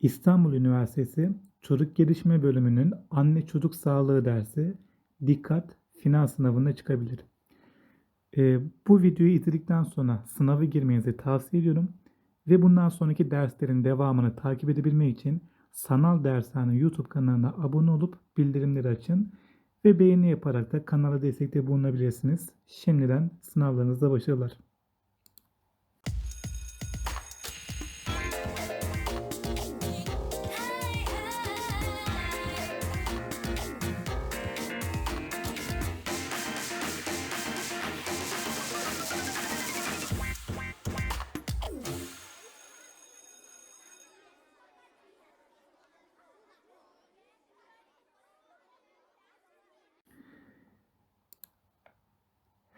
İstanbul Üniversitesi Çocuk Gelişme Bölümünün Anne Çocuk Sağlığı dersi dikkat final sınavına çıkabilir. Ee, bu videoyu izledikten sonra sınava girmenizi tavsiye ediyorum ve bundan sonraki derslerin devamını takip edebilmek için Sanal Dershane YouTube kanalına abone olup bildirimleri açın ve beğeni yaparak da kanala destekte bulunabilirsiniz. Şimdiden sınavlarınızda başarılar.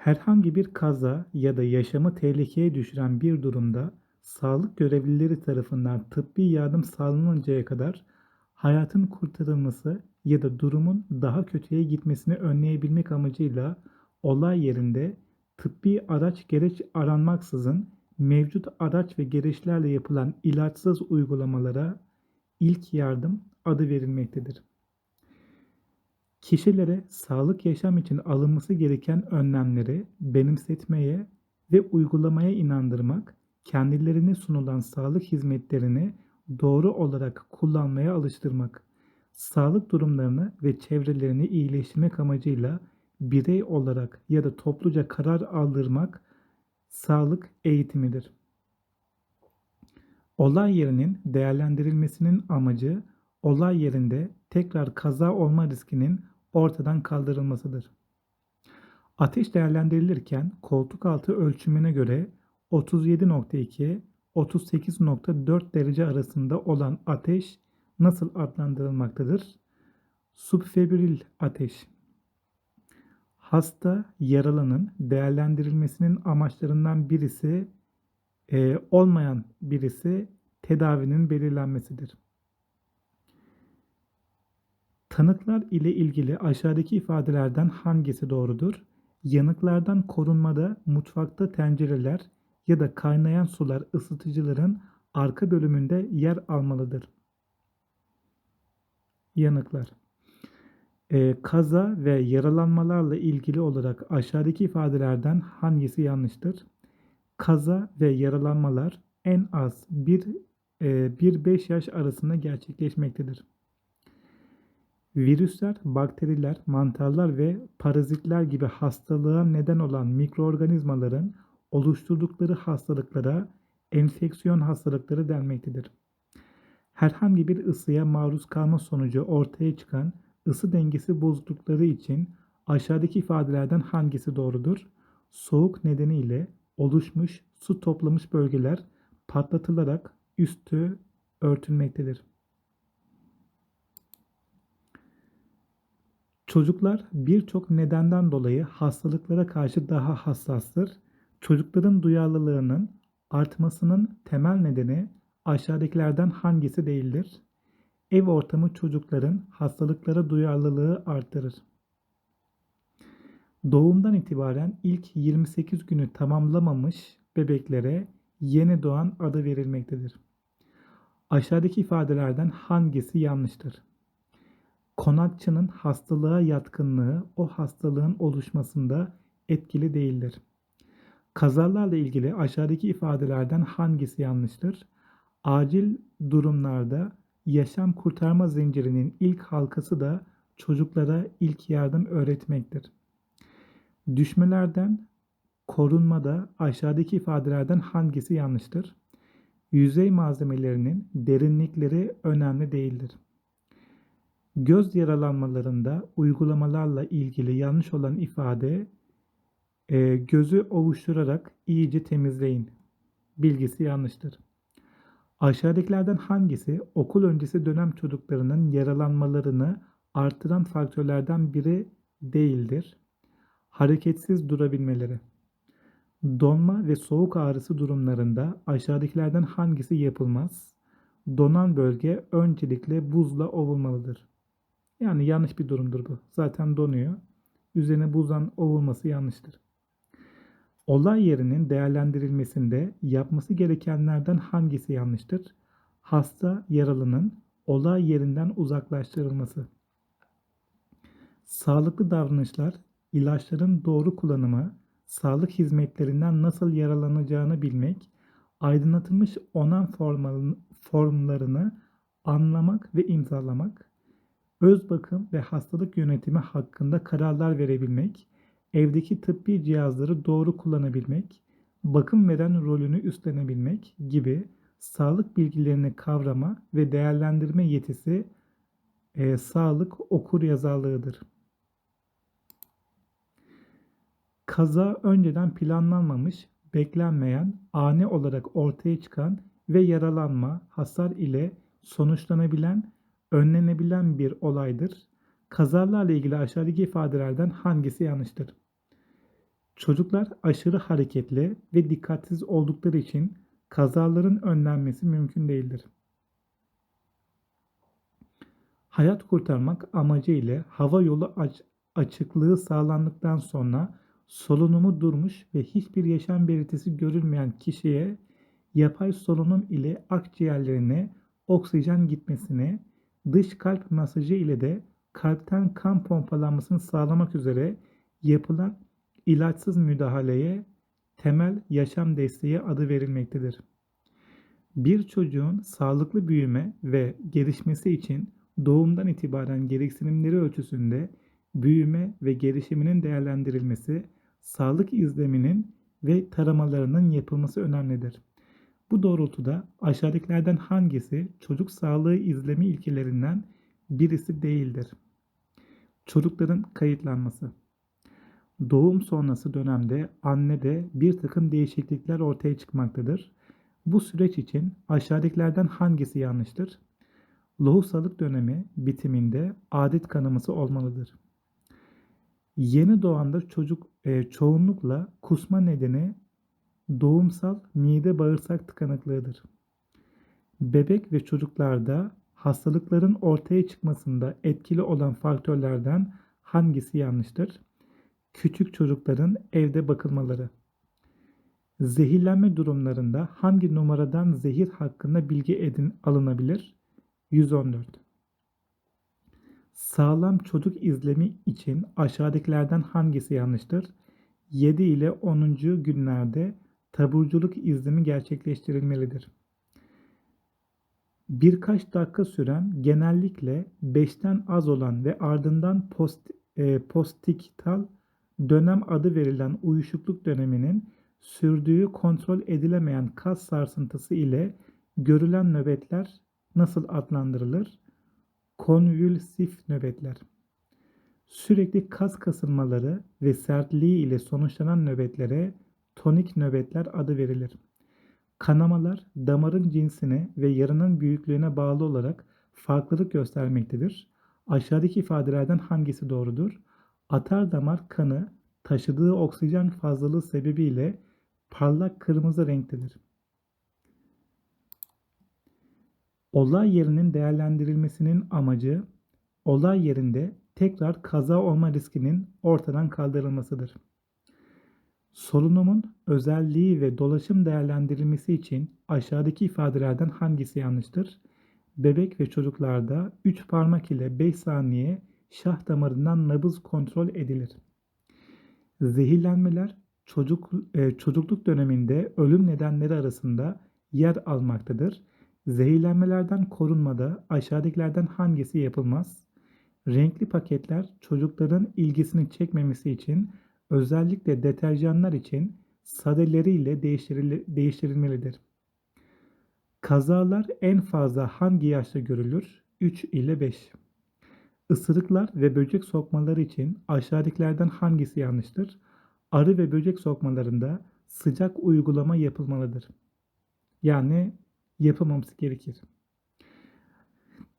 Herhangi bir kaza ya da yaşamı tehlikeye düşüren bir durumda sağlık görevlileri tarafından tıbbi yardım sağlanıncaya kadar hayatın kurtarılması ya da durumun daha kötüye gitmesini önleyebilmek amacıyla olay yerinde tıbbi araç gereç aranmaksızın mevcut araç ve gereçlerle yapılan ilaçsız uygulamalara ilk yardım adı verilmektedir. Kişilere sağlık yaşam için alınması gereken önlemleri benimsetmeye ve uygulamaya inandırmak, kendilerine sunulan sağlık hizmetlerini doğru olarak kullanmaya alıştırmak, sağlık durumlarını ve çevrelerini iyileştirmek amacıyla birey olarak ya da topluca karar aldırmak sağlık eğitimidir. Olay yerinin değerlendirilmesinin amacı olay yerinde tekrar kaza olma riskinin ortadan kaldırılmasıdır. Ateş değerlendirilirken koltuk altı ölçümüne göre 37.2 38.4 derece arasında olan ateş nasıl adlandırılmaktadır? Subfebril ateş. Hasta yaralının değerlendirilmesinin amaçlarından birisi e, olmayan birisi tedavinin belirlenmesidir. Tanıklar ile ilgili aşağıdaki ifadelerden hangisi doğrudur? Yanıklardan korunmada mutfakta tencereler ya da kaynayan sular ısıtıcıların arka bölümünde yer almalıdır. Yanıklar. Ee, kaza ve yaralanmalarla ilgili olarak aşağıdaki ifadelerden hangisi yanlıştır? Kaza ve yaralanmalar en az 1-5 e, yaş arasında gerçekleşmektedir. Virüsler, bakteriler, mantarlar ve parazitler gibi hastalığa neden olan mikroorganizmaların oluşturdukları hastalıklara enfeksiyon hastalıkları denmektedir. Herhangi bir ısıya maruz kalma sonucu ortaya çıkan ısı dengesi bozuklukları için aşağıdaki ifadelerden hangisi doğrudur? Soğuk nedeniyle oluşmuş su toplamış bölgeler patlatılarak üstü örtülmektedir. Çocuklar birçok nedenden dolayı hastalıklara karşı daha hassastır. Çocukların duyarlılığının artmasının temel nedeni aşağıdakilerden hangisi değildir? Ev ortamı çocukların hastalıklara duyarlılığı artırır. Doğumdan itibaren ilk 28 günü tamamlamamış bebeklere yeni doğan adı verilmektedir. Aşağıdaki ifadelerden hangisi yanlıştır? Konakçının hastalığa yatkınlığı o hastalığın oluşmasında etkili değildir. Kazalarla ilgili aşağıdaki ifadelerden hangisi yanlıştır? Acil durumlarda yaşam kurtarma zincirinin ilk halkası da çocuklara ilk yardım öğretmektir. Düşmelerden korunmada aşağıdaki ifadelerden hangisi yanlıştır? Yüzey malzemelerinin derinlikleri önemli değildir. Göz yaralanmalarında uygulamalarla ilgili yanlış olan ifade e, gözü ovuşturarak iyice temizleyin. Bilgisi yanlıştır. Aşağıdakilerden hangisi okul öncesi dönem çocuklarının yaralanmalarını artıran faktörlerden biri değildir? Hareketsiz durabilmeleri. Donma ve soğuk ağrısı durumlarında aşağıdakilerden hangisi yapılmaz? Donan bölge öncelikle buzla ovulmalıdır. Yani yanlış bir durumdur bu. Zaten donuyor. Üzerine buzdan ovulması yanlıştır. Olay yerinin değerlendirilmesinde yapması gerekenlerden hangisi yanlıştır? hasta yaralının olay yerinden uzaklaştırılması. Sağlıklı davranışlar, ilaçların doğru kullanımı, sağlık hizmetlerinden nasıl yaralanacağını bilmek, aydınlatılmış onan formlarını anlamak ve imzalamak, öz bakım ve hastalık yönetimi hakkında kararlar verebilmek, evdeki tıbbi cihazları doğru kullanabilmek, bakım veren rolünü üstlenebilmek gibi sağlık bilgilerini kavrama ve değerlendirme yetisi e, sağlık okur yazarlığıdır. Kaza önceden planlanmamış, beklenmeyen, ani olarak ortaya çıkan ve yaralanma, hasar ile sonuçlanabilen, önlenebilen bir olaydır. Kazalarla ilgili aşağıdaki ifadelerden hangisi yanlıştır? Çocuklar aşırı hareketli ve dikkatsiz oldukları için kazaların önlenmesi mümkün değildir. Hayat kurtarmak amacı ile hava yolu aç- açıklığı sağlandıktan sonra solunumu durmuş ve hiçbir yaşam belirtisi görülmeyen kişiye yapay solunum ile akciğerlerine oksijen gitmesine, dış kalp masajı ile de kalpten kan pompalanmasını sağlamak üzere yapılan ilaçsız müdahaleye temel yaşam desteği adı verilmektedir. Bir çocuğun sağlıklı büyüme ve gelişmesi için doğumdan itibaren gereksinimleri ölçüsünde büyüme ve gelişiminin değerlendirilmesi, sağlık izleminin ve taramalarının yapılması önemlidir. Bu doğrultuda aşağıdakilerden hangisi çocuk sağlığı izlemi ilkelerinden birisi değildir? Çocukların kayıtlanması. Doğum sonrası dönemde annede bir takım değişiklikler ortaya çıkmaktadır. Bu süreç için aşağıdakilerden hangisi yanlıştır? Lohusalık dönemi bitiminde adet kanaması olmalıdır. Yeni doğanda çocuk e, çoğunlukla kusma nedeni doğumsal mide bağırsak tıkanıklığıdır. Bebek ve çocuklarda hastalıkların ortaya çıkmasında etkili olan faktörlerden hangisi yanlıştır? Küçük çocukların evde bakılmaları. Zehirlenme durumlarında hangi numaradan zehir hakkında bilgi edin alınabilir? 114. Sağlam çocuk izlemi için aşağıdakilerden hangisi yanlıştır? 7 ile 10. günlerde taburculuk izlemi gerçekleştirilmelidir. Birkaç dakika süren genellikle 5'ten az olan ve ardından post, e, postiktal dönem adı verilen uyuşukluk döneminin sürdüğü kontrol edilemeyen kas sarsıntısı ile görülen nöbetler nasıl adlandırılır? Konvülsif nöbetler. Sürekli kas kasılmaları ve sertliği ile sonuçlanan nöbetlere tonik nöbetler adı verilir. Kanamalar damarın cinsine ve yarının büyüklüğüne bağlı olarak farklılık göstermektedir. Aşağıdaki ifadelerden hangisi doğrudur? Atar damar kanı taşıdığı oksijen fazlalığı sebebiyle parlak kırmızı renktedir. Olay yerinin değerlendirilmesinin amacı olay yerinde tekrar kaza olma riskinin ortadan kaldırılmasıdır. Solunumun özelliği ve dolaşım değerlendirilmesi için aşağıdaki ifadelerden hangisi yanlıştır? Bebek ve çocuklarda 3 parmak ile 5 saniye şah damarından nabız kontrol edilir. Zehirlenmeler çocuk, e, çocukluk döneminde ölüm nedenleri arasında yer almaktadır. Zehirlenmelerden korunmada aşağıdakilerden hangisi yapılmaz? Renkli paketler çocukların ilgisini çekmemesi için özellikle deterjanlar için sadeleriyle değiştirilmelidir. Kazalar en fazla hangi yaşta görülür? 3 ile 5. Isırıklar ve böcek sokmaları için aşağıdakilerden hangisi yanlıştır? Arı ve böcek sokmalarında sıcak uygulama yapılmalıdır. Yani yapılmaması gerekir.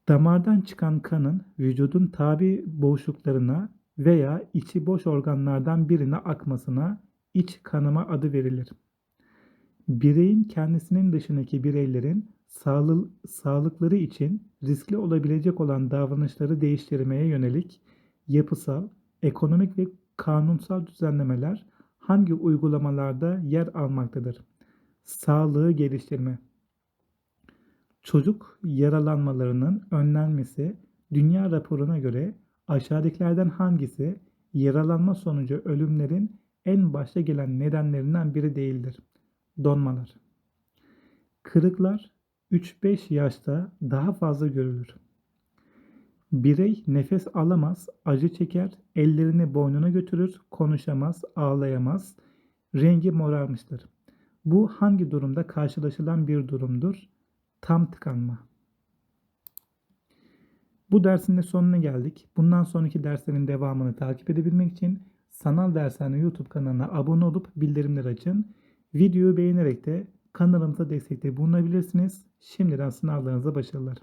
Damardan çıkan kanın vücudun tabi boşluklarına veya içi boş organlardan birine akmasına iç kanama adı verilir. Bireyin kendisinin dışındaki bireylerin sağlı, sağlıkları için riskli olabilecek olan davranışları değiştirmeye yönelik yapısal, ekonomik ve kanunsal düzenlemeler hangi uygulamalarda yer almaktadır? Sağlığı geliştirme. Çocuk yaralanmalarının önlenmesi dünya raporuna göre aşağıdakilerden hangisi yaralanma sonucu ölümlerin en başta gelen nedenlerinden biri değildir? Donmalar. Kırıklar 3-5 yaşta daha fazla görülür. Birey nefes alamaz, acı çeker, ellerini boynuna götürür, konuşamaz, ağlayamaz, rengi morarmıştır. Bu hangi durumda karşılaşılan bir durumdur? Tam tıkanma. Bu dersin de sonuna geldik. Bundan sonraki derslerin devamını takip edebilmek için Sanal Dershane YouTube kanalına abone olup bildirimleri açın. Videoyu beğenerek de kanalımıza destekte bulunabilirsiniz. Şimdiden sınavlarınıza başarılar.